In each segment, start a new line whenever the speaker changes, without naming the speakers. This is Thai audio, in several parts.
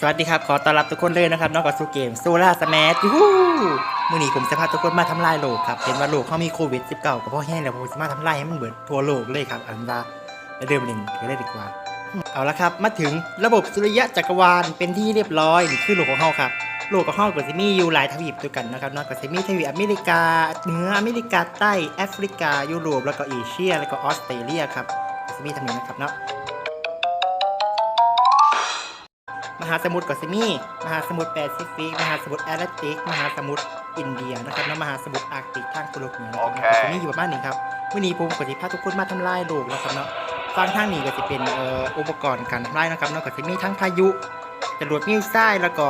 สวัสดีครับ ขอต้อนรับทุกคนเลยนะครับนองกับสู่เกมโซล่าสแมทยูฮูมื่อนี้ผมจะพาทุกคนมาทำลายโลกครับเห็นว่าโลกเขามีโควิด -19 กับพ่อแห้งแล้วผมจะมาทำลายให้มันเบิดทั่วโลกเลยครับอันดาไปเริ่มเล่นกันเลยดีกว่า เอาละครับ มาถึงระบบสุริยะจักรวาลเป็นที่เรียบร้อยนี่คือโลกของเฮาครับโลกของเฮาก็จะมีอยู่หลายทวีปด้วยกันนะครับนอกจากจะมีทวีปอเมริกาเหนืออเมริกาใต้แอฟริกายุโรปแล้วก็เอเชีย แล้วก็ออสเตรเลียครับก็จะมีทำนี้นะครับเนาะ หาสมุทรก็จะมีมหาสมุทรแปซิฟิก มหาสมุทรแอตแลนติก มหาสมุทรอินเดียนะครับและมหาสมุทรอาร์กติกทางตะวันออกเหนือนะครับ
โอเค
ก็จะมีอยู่ประมาณนี้ครับวันนี้ผมก็จะพาทุกคนมาทำลายโลกนะครับเนาะฟังทางนี้ก็จะเป็นเอ่ออุปกรณ์การทำลายนะครับเนาะก็จะมีทั้งพายุจรวดมิวไซล์แล้วก็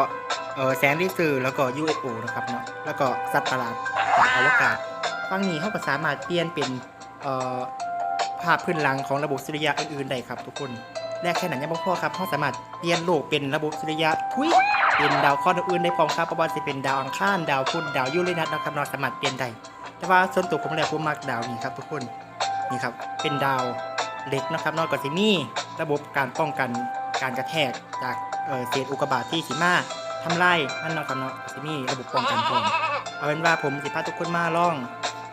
เอ่อแสงเลเซอร์แล้วก็ UFO นะครับเนาะแล้วก็สัตว์ประหลาดจากอวกาศฟังนี้เขาก็สามารถเปลี่ยนเป็นเอ่อภาพพื้นหลังของระบบสุริยะอื่นๆได้ครับทุกคน แรกแค่นั้นยังบ่พอครับเขาสามารถเปลี่ยนโลกเป็นระบบสุริยะทุยเป็นดาวเคราะห์อื่นได้พร้อมครับเพระว่าจะเป็นดาวอังคารดาวพุธดาวยูเรนัสนะครับเราสามารถเปลี่ยนได้แต่ว่าส่วนตัวผมแล้วผมมักดาวนี้ครับทุกคนนี่ครับเป็นดาวเล็กนะครับนอกจากที่มีระบบการป้องกันการกระแทกจากเศษอุกกาบาตที่ขีมาทำลายนั่นนาะครับเนาะจะมีระบบป้องกันพร้อมเอาเป็นว่าผมสิพาทุกคนมาล่อง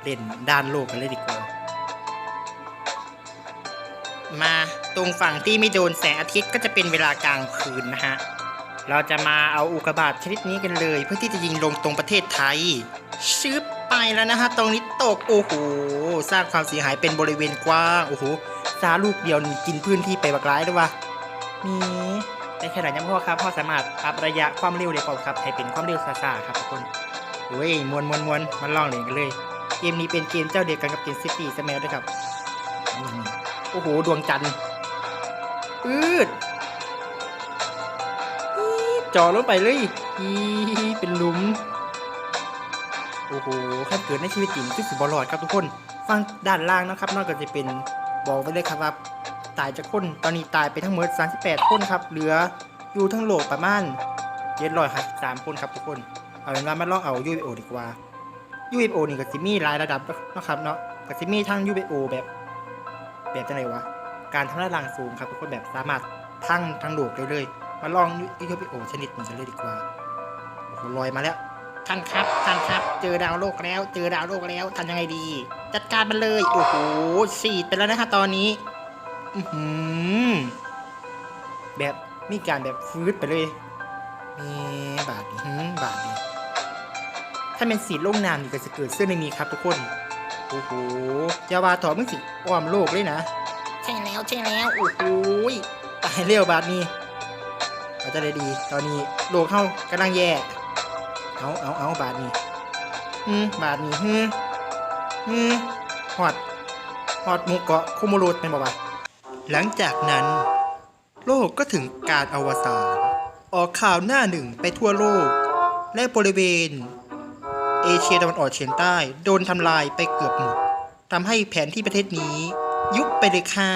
เล่นด้านโลกกันเลยดีกว่า มา ตรงฝั่งที่ไม่โดนแสงอาทิตย์ก็จะเป็นเวลากลางคืนนะฮะ เราจะมาเอาอุกกาบาตชนิดนี้กันเลย เพื่อที่จะยิงลงตรงประเทศไทย ชึบไปแล้วนะฮะ ตรงนี้ตก โอ้โห สร้างความเสียหายเป็นบริเวณกว้าง โอ้โหซาลูกเดียวนี่กินพื้นที่ไปบักร้ายด้วยวะนี่ได้แค่ไหนยังพ่อครับพ่อสามารถปรับระยะความเร็วได้พอครับให้เป็นความเร็วซ่าๆครับทุกคนเฮ้ยมวนมวนมวนมาลองเล่นกันเลย เกมนี้เป็นเกมเจ้าเดียวกันกับเกมซิตี้สมัยด้วยครับ โอ้โห ดวงจันทร์ ปืดจ่อลงไปเลยอีเป็นหลุม โอ้โหขั้นเกิดในชีวิตจริงคือสิบอลอดครับทุกคน ฟังด้านล่างนะครับนอกจากจะเป็นบอกไปเลยครับว่าตายจากคน ตอนนี้ตายไปทั้งหมด38 คนครับ เหลืออยู่ทั้งโลกประมาณ753คนครับทุกคน เอาเป็นว่ามาลองเอา UFO ดีกว่า UFO นี่ก็สิมีหลายระดับนะครับเนาะก็สิมี่ทั้ง UFO แบบ แบบจังไรวะ การทำลายล้างสูงครับทุกคนแบบสามารถทั้งทั้งโลกได้เลย มาลองยูทูบโอชนิดนี้กันเลยดีกว่าโอ้โหลอยมาแล้วท่านครับท่านครับ เจอดาวโลกแล้ว เจอดาวโลกแล้วทำยังไงดี จัดการมันเลย โอ้โหฉีดไปแล้วนะฮะตอนนี้ อือหืแบบมีการแบบฟืดไปเลยนี่บาทนี้บาทนี้ถ้าเป็นสีลงน้ำนี่ก็จะเกิดเสื้อในนี้ครับทุกคน โอ้โหยาวาถอมึงสิอ้อมโลกเลยนะ ใช่แล้วโอ้โหยตายเร็วบาดนี้เอาจะได้ดี ตอนนี้โลกเข้ากำลังแย่ เอาเอาเอาบาดนี้อืมบาดนี้ฮึฮึหอดหอดหมูเกาะคุโมโรดเป็นบ่วะหลังจากนั้น โลกก็ถึงการอวสานออกข่าวหน้าหนึ่งไปทั่วโลก และบริเวณ เอเชียตะวันออกเฉียงใต้ โดนทำลายไปเกือบหมดทำให้แผนที่ประเทศนี้ ยุบไปเลยค่ะ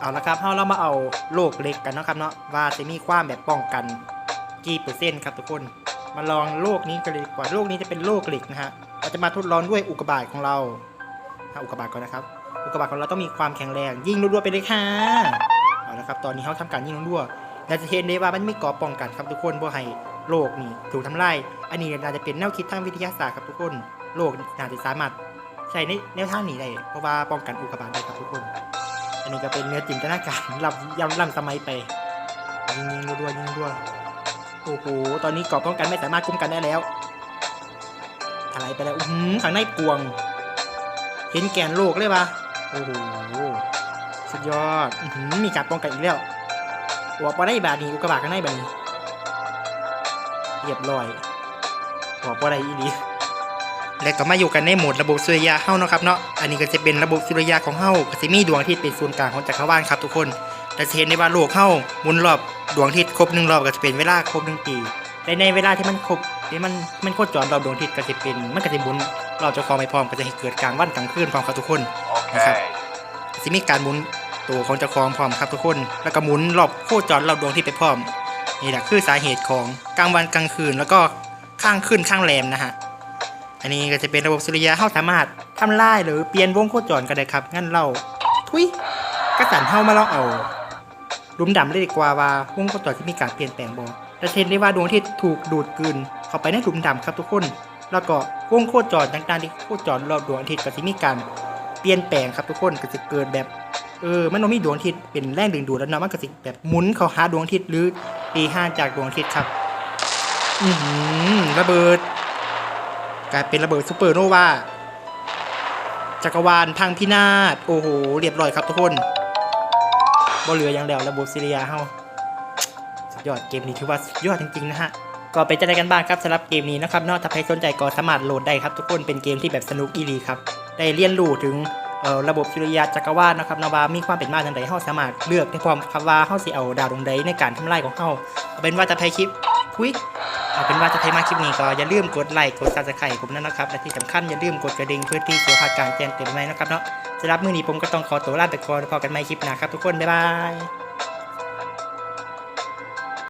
เอาละครับเรามาเอาโลกเล็กกันนะครับเนาะว่าจะมีความแบบป้องกันกี่เปอร์เซ็นต์ครับทุกคน มาลองโลกนี้กันเลยดีกว่าโลกนี้จะเป็นโลกเหล็กนะฮะเราจะมาทดลองด้วยอุกกาบาตของเราเอาอุกกาบาตก่อนนะครับ อุกกาบาตของเราต้องมีความแข็งแรง ยิงรัวๆไปเลยค่ะเอาละครับตอนนี้เขาทำการยิงรัวๆเราจะเห็นได้ว่ามันไมีเกราะป้องกันครับทุกคนเพื่อให้โลกนี่ถูกทำลายอันนี้น่าจะเป็นแนวคิดทางวิทยาศาสตร์ครับทุกคน โลกน่าจะสามารถ ใช้ในแนวทางนี้ได้เพราะว่าป้องกันอุกกาบาตได้ครับทุกคน อันนี้ก็เป็นเนื้อจินตนาการลำยำลำสมัยไป ยิงยิงรัวๆยิงรัวโอ้โหตอนนี้เกราะป้องกันไม่สามารถคุ้มกันได้แล้วอะไรไปแล้วอื้อหือข้างในกวง เห็นแกนโลกเลยปะโอ้โหสุดยอดอื้อหือมีการป้องกันอีกแล้วหัวปอได้บาดนี้อุกกาบาตข้างในแบบนี้เรียบร้อยหัวปอได้อีดี และก็มาอยู่กันในโหมดระบบสุริยะเฮาเนาะครับเนาะ อันนี้ก็จะเป็นระบบสุริยะของเฮาก็จะมีดวงอาทิตย์เป็นศูนย์กลางของจักรวาลครับทุกคนแต่จะเห็นได้ว่าโลกเฮาหมุนรอบดวงอาทิตย์ครบหนึ่งรอบก็จะเป็นเวลาครบหนึ่งปีและในเวลาที่มันครบที่มันมันโคจรรอบดวงอาทิตย์ก็จะเป็นมันก็จะหมุนรอบเจ้าของไปพร้อมก็จะให้เกิดกลางวันกลางคืนพร้อมครับทุกคน
Okay.
จะมีการหมุนตัวของเจ้าของพร้อมครับทุกคน แล้วก็หมุนรอบโคจรรอบดวงอาที่ไปพร้อมนี่แหละคือสาเหตุของกลางวันกลางคืนแล้วก็ข้างขึ้นข้างแรมนะฮะ อันนี้ก็จะเป็นระบบสุริยะเฮาสามารถทำลายหรือเปลี่ยนวงโคจรก็ได้ครับ งั้นเราทุยกระสันเฮามาลองเอาลุมดำเลยดีกว่าว่าวงโคจรที่มีการเปลี่ยนแปลงบ่แต่เห็นได้ว่าดวงอาทิตย์ถูกดูดกลืนเข้าไปในหลุมดำครับทุกคน แล้วก็วงโคจรต่างๆที่โคจรรอบดวงอาทิตย์ก็จะมีการเปลี่ยนแปลงครับทุกคนก็จะเกิดแบบเออมันมีดวงอาทิตย์เป็นแรงดึงดูดแล้วเนาะมันก็สิแบบหมุนเข้าหาดวงอาทิตย์หรือตีห่างจากดวงอาทิตย์ครับ อือหือระเบิด กลายเป็นระเบิดซูเปอร์โนวาจักรวาลพังพินาศโอ้โหเรียบร้อยครับทุกคนบ่เหลืออย่างแล้วระบบซีเรียเฮาสุดยอดเกมนี้ถือว่าสุดยอดจริงๆนะฮะก็เป็นจะได้กันบ้างครับสำหรับเกมนี้นะครับนอกถ้าใครสนใจก็สามารถโหลดได้ครับทุกคนเป็นเกมที่แบบสนุกอีหลีครับได้เรียนรู้ถึงระบบสุริยะจักรวาลนะครับนะว่ามีความเป็นมาอย่างไรเฮาสามารถเลือกได้พร้อมครับว่าเฮาสิเอาดาวดวงใดในการทำลายของเฮาเอาเป็นว่าจะใครคลิป คุยเอาเป็นว่าจะใครมาคลิปนี้ก็อย่าลืมกดไลค์กดซับสไครต์ผมนั่นะครับและที่สำคัญอย่าลืมกดกระดิ่งเพื่อที่จะพลาดการแจ้งเตือนไว้นะครับเนาะสำหรับมื้อนี้ผมก็ต้องขอตัวลาไปก่อนพบกันใหม่คลิปหน้าครับทุกคนบ๊ายบาย